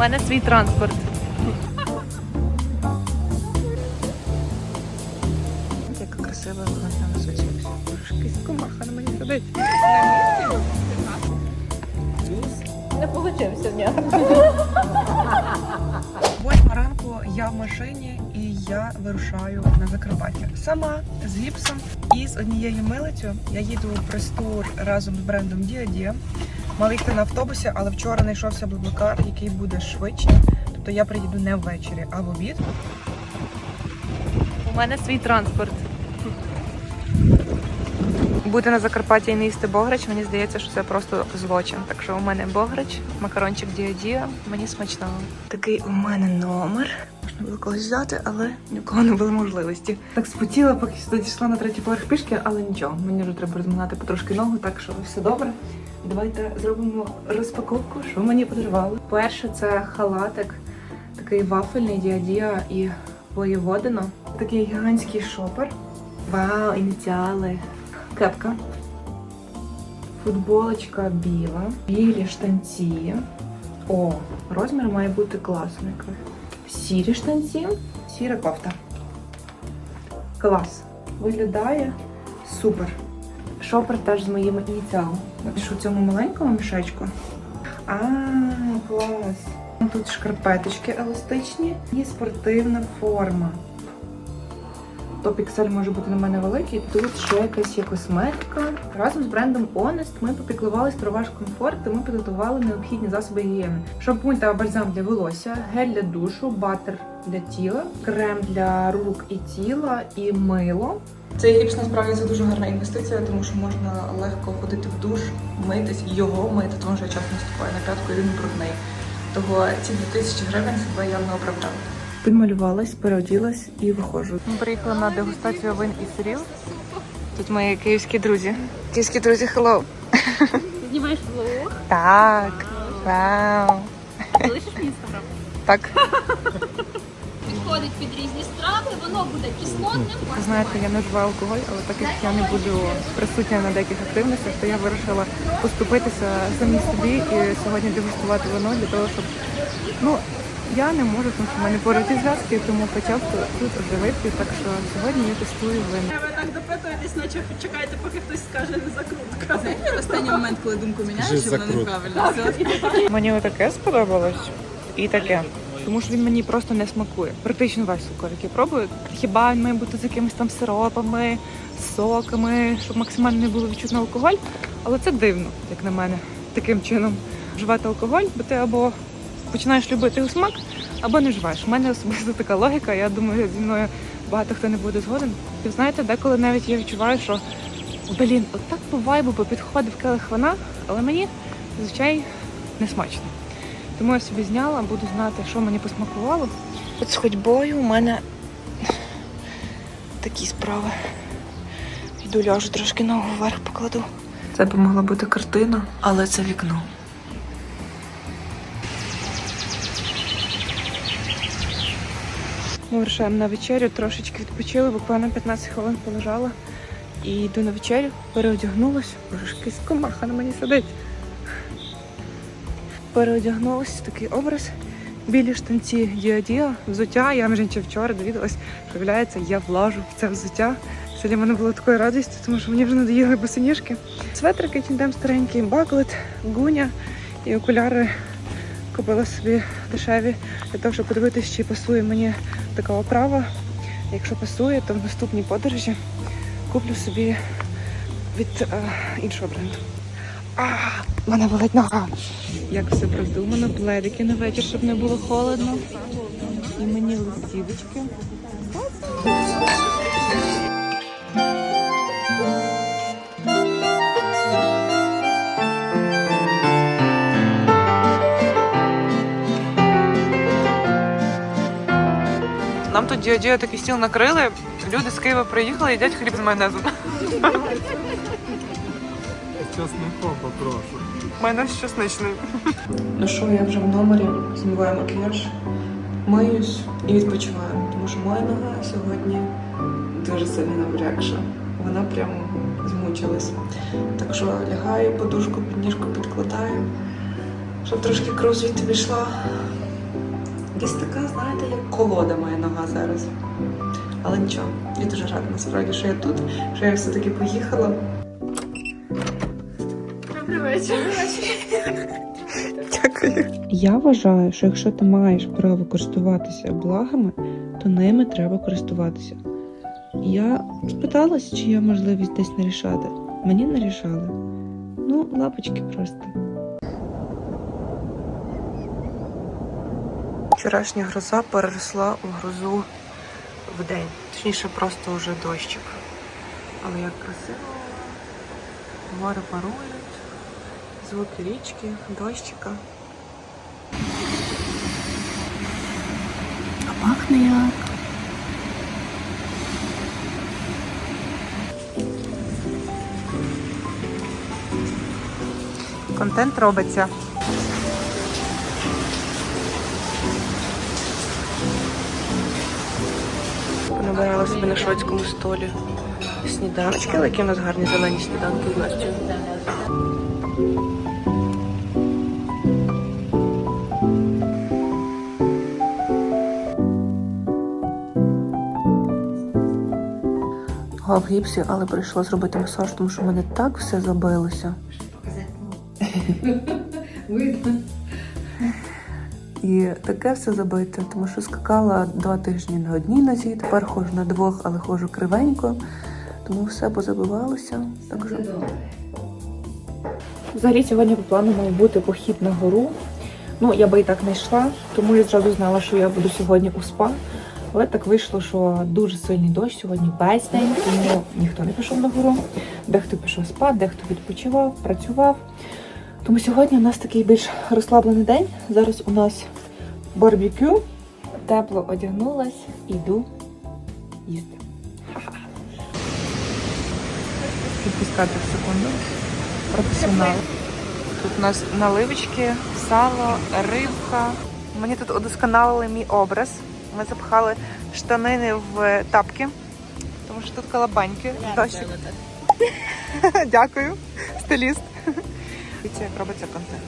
мене свій транспорт. Яка красива вона на висоті. Трошки комаха на мені сидить. Не получився в нього. Восьма ранку я в машині і я вирушаю на Закарпаття. Сама з гіпсом і з однією милицю. Я їду в прес-тур разом з брендом Дія Дія. Мав їхати на автобусі, але вчора знайшовся блаблакар, який буде швидше. Тобто я приїду не ввечері, а в обід. У мене свій транспорт. Бути на Закарпатті і не їсти бограч, мені здається, що це просто злочин. Так що у мене бограч, макарончик діодія, мені смачного. Такий у мене номер. Було колись взяти, але ні в кого не було можливості. Так спотіла, поки сюди дійшла на третій поверх пішки, але нічого. Мені вже треба розминати потрошки ногу, так що все добре. Давайте зробимо розпаковку, що мені подарували. Перше, це халатик, такий вафельний діадія і воєводино. Такий гігантський шопер. Вау, ініціали. Кепка. Футболочка біла, білі штанці. О, розмір має бути класний. Сірі штанці, сіра кофта. Клас. Виглядає супер. Шопер теж з моїми ініціалами. Напишу цьому маленькому мішечку. А, клас. Тут шкарпеточки еластичні і спортивна форма. Топ XL може бути на мене великий. Тут ще якась є косметика. Разом з брендом Honest ми попіклувались про ваш комфорт, і ми підготували необхідні засоби гігієни. Шампунь та бальзам для волосся, гель для душу, батер для тіла, крем для рук і тіла і мило. Цей гіпс насправді це дуже гарна інвестиція, тому що можна легко ходити в душ, митись, його мити, тому що я часто наступаю на п'ятку і він брудний. Того ці 2000 гривень себе явно оправдали. Підмалювалась, переоділась і виходжу. Ми приїхали на дегустацію вин і сирів. Тут мої київські друзі. Київські друзі, hello. Знімаєш влог, Так. Вау. залишиш мій інстаграм. Так. Підходить під різні страви, воно буде кислотним. Ви знаєте, я не вживаю алкоголь, але так як я не буду присутня на деяких активностях, то я вирішила поступитися самі собі і сьогодні дегустувати вино для того, щоб ну я не можу, тому що в мене поруч із зв'язки, тому почав тут вже так що сьогодні я тестую вино. Ви так допитуєтесь, наче чекаєте, поки хтось скаже не закрутка. В останній момент, коли думку міняєш, що вона неправильна. Мені таке сподобалось і таке. Тому що він мені просто не смакує. Практично весь цукор, який пробую. Хіба він має бути з якимись там сиропами, соками, щоб максимально не було відчутно алкоголь. Але це дивно, як на мене, таким чином вживати алкоголь, бо ти або починаєш любити його смак, або не вживаєш. У мене особисто така логіка. Я думаю, зі мною багато хто не буде згоден. І знаєте, деколи навіть я відчуваю, що блін, отак по вайбу би підходив келих вина, але мені зазвичай не смачно. Тому я собі зняла, буду знати, що мені посмакувало. От з ходьбою у мене такі справи. Йду ляжу трошки ногу вверх покладу. Це б могла бути картина, але це вікно. Ми вирушаємо на вечерю, трошечки відпочили, буквально 15 хвилин полежала. І йду на вечерю, переодягнулась. Боже, якась комаха на мені сидить. Переодягнулася в такий образ. Білі штанці діадіа, взуття. Я вже вчора довідалась, виявляється, я влажу в це взуття. Це для мене було такою радістю, тому що мені вже надоїли босоніжки. Светрики тіндем старенький, баклет, гуня і окуляри купила собі дешеві для того, щоб подивитися, чи пасує мені така оправа. Якщо пасує, то в наступній подорожі куплю собі від е, іншого бренду. А, мене болить нога. Як все продумано, пледики на вечір, щоб не було холодно. І мені листівочки. Тут діодіо такий стіл накрили. Люди з Києва приїхали, їдять хліб з майонезом. Часником попрошу. Майонез з чесничним. Ну що, я вже в номері змиваю макіяж, миюсь і відпочиваю. Тому що моя нога сьогодні дуже сильно набрякша. Вона прямо змучилась. Так що лягаю, подушку під ніжку підкладаю, щоб трошки кров звідти пішла. Десь така, знаєте, як колода моя нога зараз. Але нічого, я дуже рада насправді, що я тут, що я все-таки поїхала. Добрий вечір. Дякую. Я вважаю, що якщо ти маєш право користуватися благами, то ними треба користуватися. Я спиталась, чи є можливість десь нарішати. Мені нарішали. Ну, лапочки просто. Вчорашня гроза переросла у грозу в день. Точніше, просто вже дощик. Але як красиво. Гори парують, звуки річки, дощика. А пахне як. Контент робиться. Понабирала собі на шведському столі сніданочки, але які у нас гарні зелені сніданки з Настю. В гіпсі, але прийшла зробити масаж, тому що в мене так все забилося. І таке все забите, тому що скакала два тижні на одній нозі, тепер ходжу на двох, але ходжу кривенько, тому все позабивалося. Так що... Взагалі сьогодні по плану мав бути похід на гору. Ну, я би і так не йшла, тому я зразу знала, що я буду сьогодні у спа. Але так вийшло, що дуже сильний дощ сьогодні весь день, тому ніхто не пішов на гору. Дехто пішов спати, дехто відпочивав, працював. Тому сьогодні у нас такий більш розслаблений день. Зараз у нас барбекю. Тепло одягнулась, іду їсти. Відпускати в секунду. Професіонал. Тут у нас наливочки, сало, рибка. Мені тут удосконалили мій образ. Ми запхали штанини в тапки, тому що тут колобаньки. Дякую, стиліст. Дивіться, як робиться контент.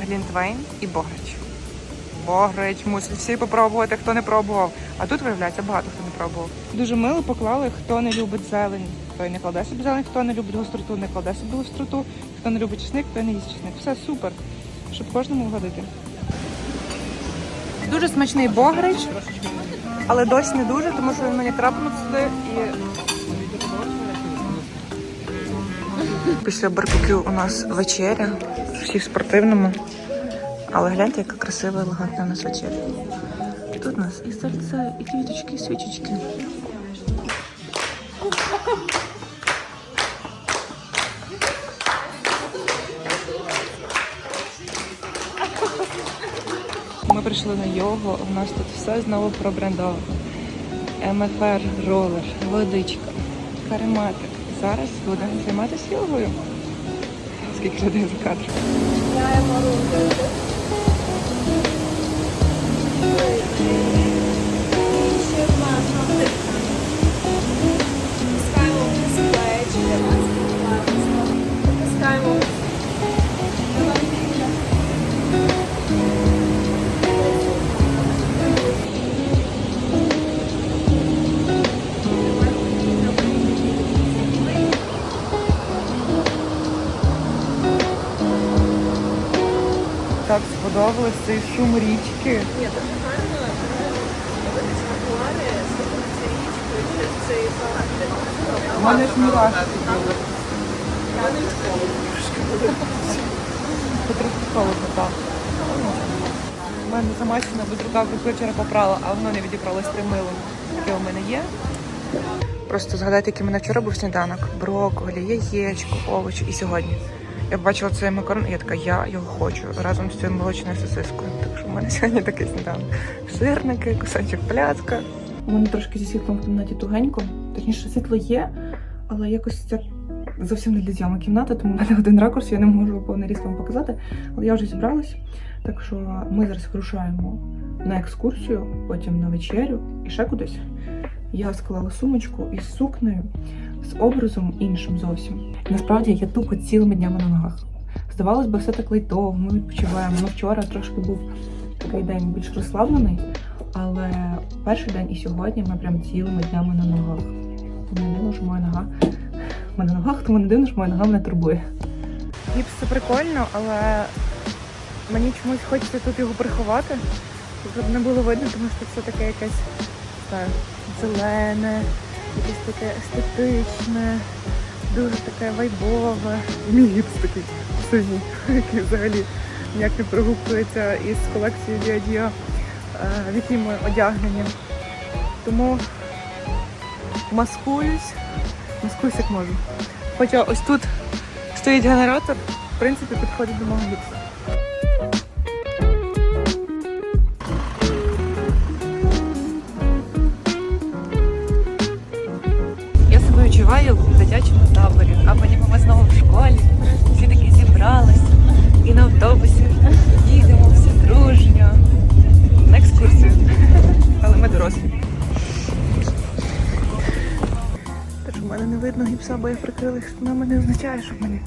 Глінтвейн і Богрич. Богрич мусить всі попробувати, хто не пробував. А тут, виявляється, багато хто не пробував. Дуже мило поклали, хто не любить зелень, той не кладе собі зелень, хто не любить гостроту, не кладе собі гостроту, хто не любить чесник, той не їсть чесник. Все супер, щоб кожному вгодити. Дуже смачний богрич, але дощ не дуже, тому що він мені трапнув сюди і Після барбекю у нас вечеря. Всі в спортивному. Але гляньте, яка красива, елегантна у нас вечеря. Тут у нас і сальце, і квіточки, і свічечки. Ми прийшли на йогу, у нас тут все знову пробрендовано. МФР, ролер, водичка, карематик. Зараз будемо займатися йогою. Скільки людей за кадром. Сподобалось цей шум річки. У мене ж мурашки були. Трохи холодно, так. У мене замачена без рукавки вчора попрала, а воно не відібралось тим милом. Таке у мене є. Просто згадайте, який мене вчора був сніданок. Брокколі, яєчко, овочі. І сьогодні. Я побачила цей макарон, і я така, я його хочу разом з цією молочною сосискою. Так що в мене сьогодні такий сніданок. Сирники, кусочок пляцка. У мене трошки зі світлом в кімнаті тугенько. Точніше, світло є, але якось це зовсім не для зйомок кімната, тому в мене один ракурс, я не можу повний ріст вам показати. Але я вже зібралась. Так що ми зараз вирушаємо на екскурсію, потім на вечерю і ще кудись. Я склала сумочку із сукнею, з образом іншим зовсім. Насправді я тупо цілими днями на ногах. Здавалось би, все так лайтово, ми відпочиваємо. Ну, вчора трошки був такий день більш розслаблений, але перший день і сьогодні ми прям цілими днями на ногах. Тому не дивно, що моя нога. Ми на ногах, тому не дивно, що моя нога мене турбує. Гіпс це прикольно, але мені чомусь хочеться тут його приховати, щоб не було видно, тому що це таке якесь знаю, зелене, якесь таке естетичне, дуже таке вайбове. Мій гіпс такий синій, який взагалі ніяк не прогукується із колекцією Діадіа, в якій ми одягнені. Тому маскуюсь, маскуюсь як можу. Хоча ось тут стоїть генератор, в принципі, підходить до мого гіпсу. Себе в дитячому таборі, а потім ми знову в школі. Всі такі зібралися і на автобусі їдемо всі дружньо на екскурсію. Але ми дорослі. Те, що в мене не видно гіпса, бо я прикрила їх штанами, не означає, що мені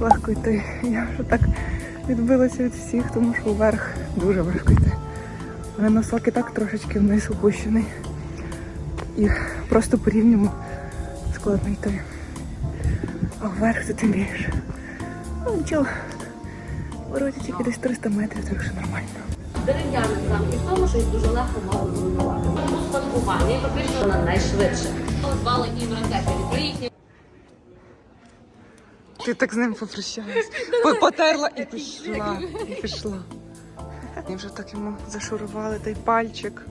легко йти. Я вже так відбилася від всіх, тому що вверх дуже важко йти. Мене носок і так трошечки вниз опущений. І просто по рівному складно йти. А вверх то тим більше. Ну нічого. Вроді тільки десь 300 метрів, так що нормально. Дерев'яний замок і в тому, що їх дуже легко мало зруйнувати. Тому спадкування фактично вона найшвидше. Звали і ракети від Ти так з ним попрощалась. Потерла і пішла. І пішла. І вже так йому зашурували той пальчик.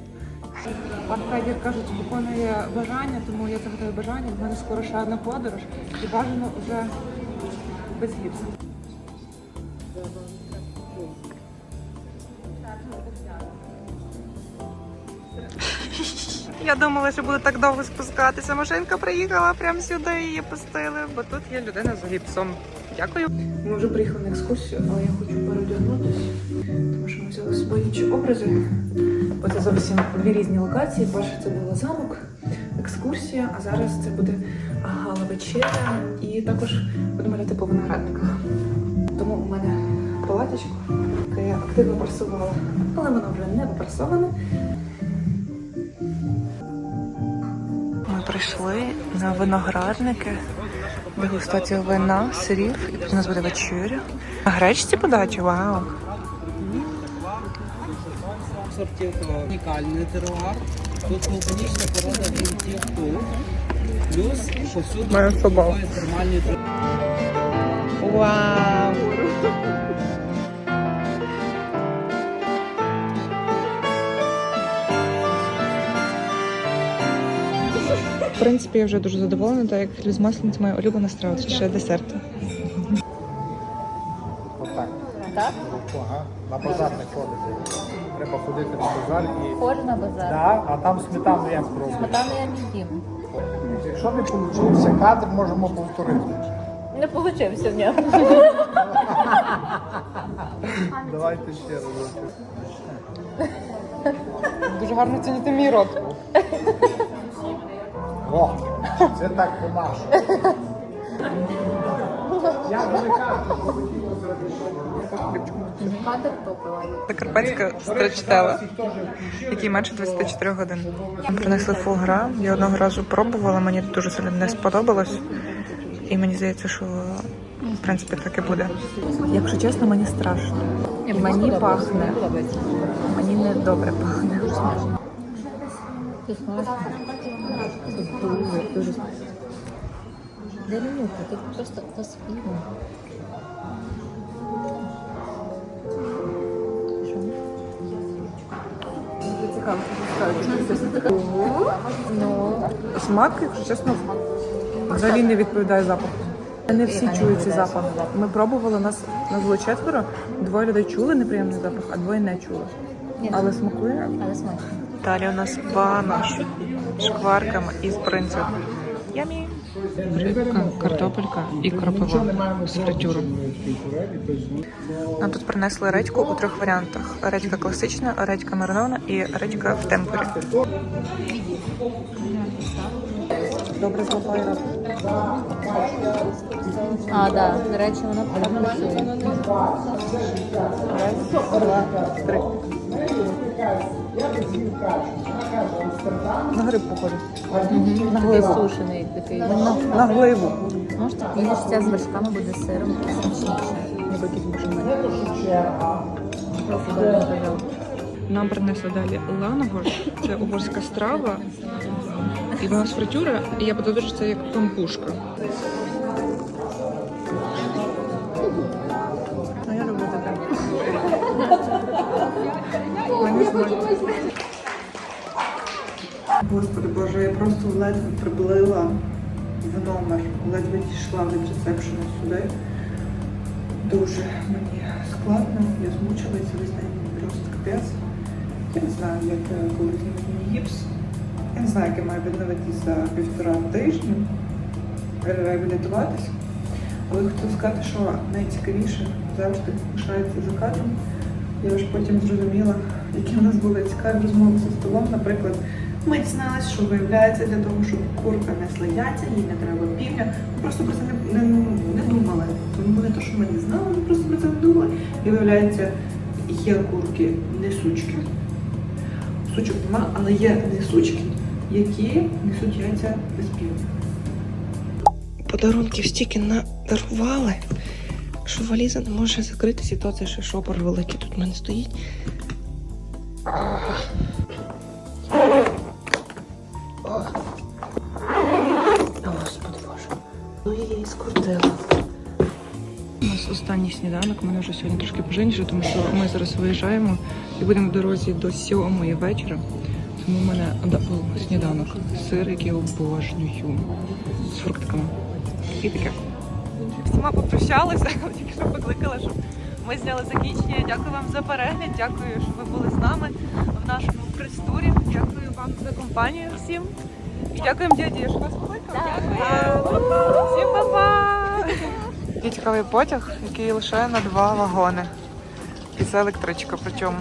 Пан Федір каже, що виконує бажання, тому я загадаю бажання. В мене скоро ще одна подорож і бажано вже без гіпсу. Я думала, що буду так довго спускатися. Машинка приїхала прямо сюди її пустили, бо тут є людина з гіпсом. Дякую. Ми вже приїхали на екскурсію, але я хочу переодягнутися, тому що ми взяли з собою інші образи. Бо це зовсім дві різні локації. Перше це була замок, екскурсія, а зараз це буде гала вечеря і також будемо ляти по виноградниках. Тому у мене палаточко, яке я активно прасувала, але воно вже не попрасоване. Ми прийшли на виноградники, дегустацію вина, сирів, і у нас буде вечеря. А гречці подачі, вау. унікальний теруар. Тут вулканічна порода ґрунтів тут. Плюс повсюди термальні Вау! В принципі, я вже дуже задоволена, так як хліб з маслениць моя улюблена страва, це ще десерт. Отак. Так? Ага. На базар не ходити. Треба ходити на базар і. Ходжу на базар. Да, а там сметану як спробую. Сметану я не їм. Якщо не вийшов кадр, можемо повторити. Не вийшло в нього. Давайте ще разочок. Дуже гарно цінити мій рот. О, це так топовий. Закарпатська стречтела, який менше 24 годин. Принесли фугра. Я одного разу пробувала, мені дуже сильно не сподобалось. І мені здається, що в принципі так і буде. Якщо чесно, мені страшно. Мені пахне. Мені не добре пахне. Дуже, дуже смачно. Нюхай, ти просто поспіно. Ну, Смак, якщо чесно, взагалі не відповідає запаху. Не всі чують цей запах. Ми пробували, нас, нас було четверо, двоє людей чули неприємний запах, а двоє не чули. Але смакує. але смачно. Далі у нас банош з шкварками і з бринзою. Ямі. Рибка, картопелька і кропива з фритюром. Нам тут принесли редьку у трьох варіантах: редька класична, редька маринована і редька в темпорі. добре злапає. А, да. До речі, вона працює. Раз, два, три. На гриб походить. На такий сушений такий. На, на гливу. Може, так з вершками буде з сиром смачніше. Ніби. Просто добре зробив. Нам принесли далі лановож. Це угорська страва. І вона з фритюра, і я подумала, що це як пампушка. Господи Боже, я просто ледве приблила в номер, ледве дійшла від ресепшену сюди. Дуже мені складно, я змучилася весь день просто капець. Я не знаю, як е, коли мені гіпс. Я не знаю, як я маю відновитися за півтора тижні, реабілітуватись. Але хотів сказати, що найцікавіше завжди лишається за кадром. Я вже потім зрозуміла, які в нас були цікаві розмови за столом. Наприклад, ми дізналися, що виявляється для того, щоб курка не слиняться, їй не треба півня. Ми просто про це не, не, не думали. Тому не те, що ми не знали, ми просто про це не думали. І виявляється, є курки несучки. Сучок нема, але є несучки, які несуть яйця без півня. Подарунків стільки надарували, що валіза не може закритися, то це ще шопер великий тут в мене стоїть. Останній сніданок. Мене вже сьогодні трошки поженіше, тому що ми зараз виїжджаємо і будемо в дорозі до сьомої вечора. Тому в мене дабл сніданок. Сир, який обожнюю. З фруктиками. І таке. Сама попрощалася, тільки що покликала, щоб ми зняли закінчення. Дякую вам за перегляд. Дякую, що ви були з нами в нашому прес-турі. Дякую вам за компанію всім. І дякуємо дяді, що вас покликав. Дякую. Всім па-па! Такий цікавий потяг, який лише на два вагони. І це електричка причому.